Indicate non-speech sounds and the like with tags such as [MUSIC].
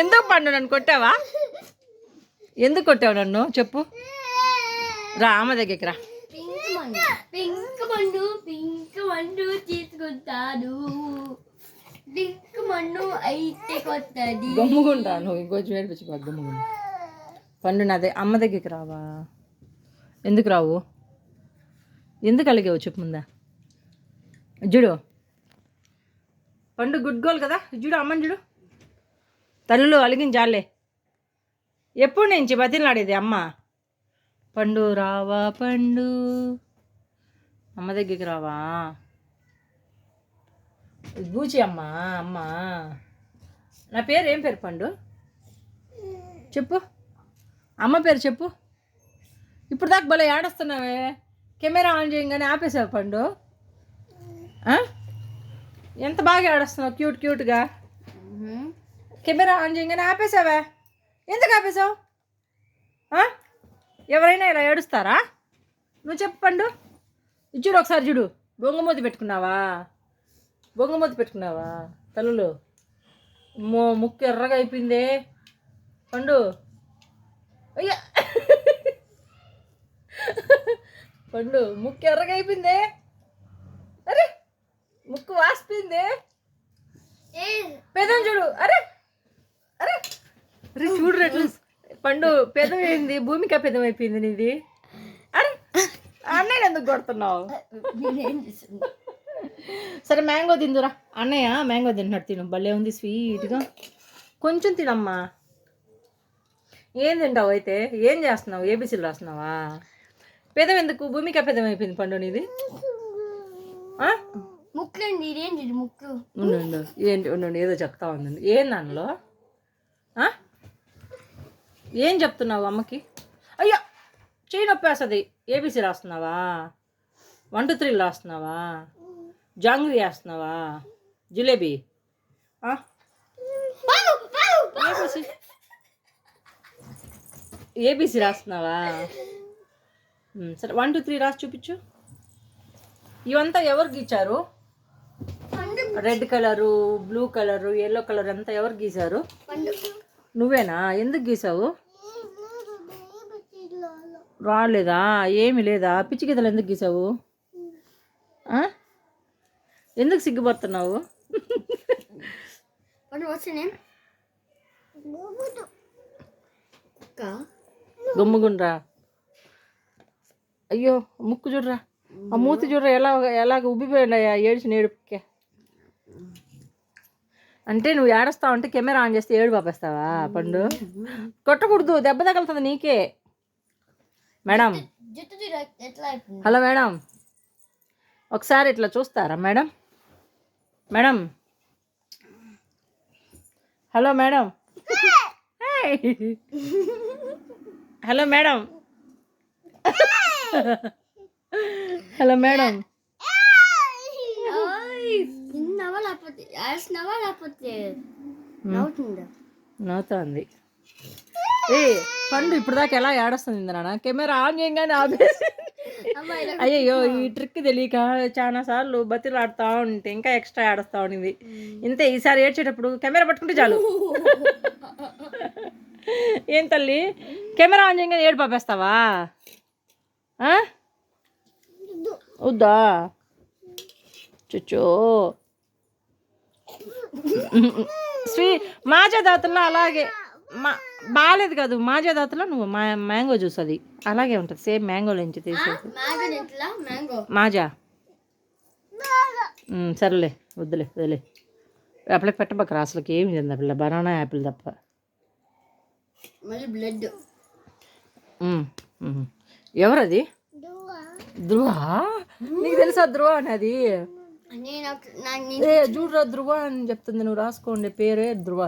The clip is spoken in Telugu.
ఎందుకు పండు నన్ను కొట్టావా? ఎందుకు కొట్టావు నన్ను? చెప్పు. రా అమ్మ దగ్గరికి రా. పింక్ మండు పింక్ తీసుకుంటాను పింక్ అయితే కొత్తది. నువ్వు? ఇంకొంచెం ఏడిపించి గమ్ముగుండా. పండు నాదే అమ్మ దగ్గరికి రావా? ఎందుకు రావు? ఎందుకు అలిగావు? చెప్పు ముందా. చూడు. పండు గుడ్ గోల్ కదా. చూడు అమ్మని చూడు. తల్లులు అలిగించాలే ఎప్పుడు నుంచి బతిలాడేది అమ్మ? పండు రావా పండు. అమ్మ దగ్గరికి రావా? బూచి అమ్మ అమ్మ. నా పేరు ఏం పేరు పండు? చెప్పు. అమ్మ పేరు చెప్పు. ఇప్పుడు దాకా భలే ఏడొస్తున్నావే. కెమెరా ఆన్ చేయగానే ఆపేసావు పండు. ఆ? ఎంత బాగా ఏడొస్తున్నావు? క్యూట్ క్యూట్గా కెమెరా ఆన్ చేయగానే ఆపేసావే? ఎందుకు ఆపేసావు? ఎవరైనా ఇలా ఏడుస్తారా? నువ్వు చెప్పు పండు. ఇది చూడు ఒకసారి చూడు. బొంగమూతి పెట్టుకున్నావా? బొంగమూతి పెట్టుకున్నావా? తల్లులు మో ముక్కు ఎర్రగా అయిపోయిందే. పండు. అయ్యా. పండు ముక్కు ఎర్రగా అయిపోయిందే. ఏ పెదం చూడు. అరే అరే. అరే చూడు రెట్లు పండు పెదం ఏంది భూమిక పెదం అయిపోయింది నీది. అరే అన్నయ్య ఎందుకు కొడుతున్నావు? సరే మ్యాంగో తిందురా. అన్నయ్య మ్యాంగో తింటున్నాడు. తిను. భలే ఉంది స్వీట్గా. కొంచెం తినమ్మా. ఏం తింటావు అయితే? ఏం చేస్తున్నావు? ఏబీసీలు రాస్తున్నావా? పెదం ఎందుకు? భూమిక పెదం అయిపోయింది పండు నీది. ఆ? ముక్కు నీరేంటి ముక్కు? ఉండు ఉండు. ఏంటి ఉండు ఏదో చెప్తా ఉందండి ఏం దానిలో? ఏం చెప్తున్నావు అమ్మకి? అయ్యో! చేయి నొప్పి వేస్తుంది. ఏబీసీ రాస్తున్నావా? వన్ టూ త్రీ రాస్తున్నావా? జాంగ్రీ వేస్తున్నావా? జిలేబీ? ఏబీసీ ఏబీసీ రాస్తున్నావా? సరే వన్ టూ త్రీ రాసి చూపించు. ఇవంతా ఎవరు గీచారు red colour blue colour yellow colour అంతా ఎవరు గీశారు? నువ్వేనా? ఎందుకు గీసావు రాలేదా? ఏమి లేదా? పిచ్చి గీతలు ఎందుకు గీసావు ఎందుకు సిగ్గుపడుతున్నావు? పండు గమ్ముగుండ్రా. అయ్యో ముక్కు చూడరా. ఆ మూతి చూడరా ఎలా ఎలాగ ఉబ్బిపోయిండయా ఏడ్చిన ఏడుపుకే. అంటే నువ్వు ఏడుస్తావు అంటే కెమెరా ఆన్ చేస్తే ఏడు పాపేస్తావా పండు? కొట్టకూడదు దెబ్బ తగులుతుంది నీకే. మేడం. Hello madam. ఒకసారి ఇట్లా చూస్తారా madam? Madam. Hello madam. [LAUGHS] Hello madam. [LAUGHS] Hello madam. తిన్నావా లేకపోతే లేకపోతే నవ్వుతుందా? నవ్వుతోంది ఏ పండు ఇప్పుడు దాకా ఎలా ఏడొస్తుంది నాన్న? కెమెరా ఆన్ చేయగానే ఆపేసి అయ్యయ్యో ఈ ట్రిక్ తెలియక చాలా సార్లు బతిలాడుతా ఉంటే ఇంకా ఎక్స్ట్రా ఆడుతా ఉండింది ఇంతే ఈసారి ఏడ్చేటప్పుడు కెమెరా పట్టుకుంటే చాలు. ఏం తల్లి? కెమెరా ఆన్ చేయగానే ఏడు పాపేస్తావా? వద్దా? చుచ్చో. [LAUGHS] స్వీ మాజా దాతల్లో అలాగే మా బాగాలేదు కాదు. మాజా దాతలో నువ్వు మా మ్యాంగో జ్యూస్ అది. అలాగే ఉంటుంది. సేమ్ మ్యాంగో నుంచి తీసేసి. మాజా సరేలే. వద్దులే వదిలే అప్పుడే పెట్టబక్కరా అసలుకి ఏమి తిందా పిల్ల? బనానా యాపిల్ తప్ప. బ్లడ్. ఎవరది? ధ్రువ నీకు తెలుసా ధ్రువ అనేది? చూడరా ధ్రువ అని చెప్తుంది నువ్వు రాసుకోండి పేరే ధ్రువ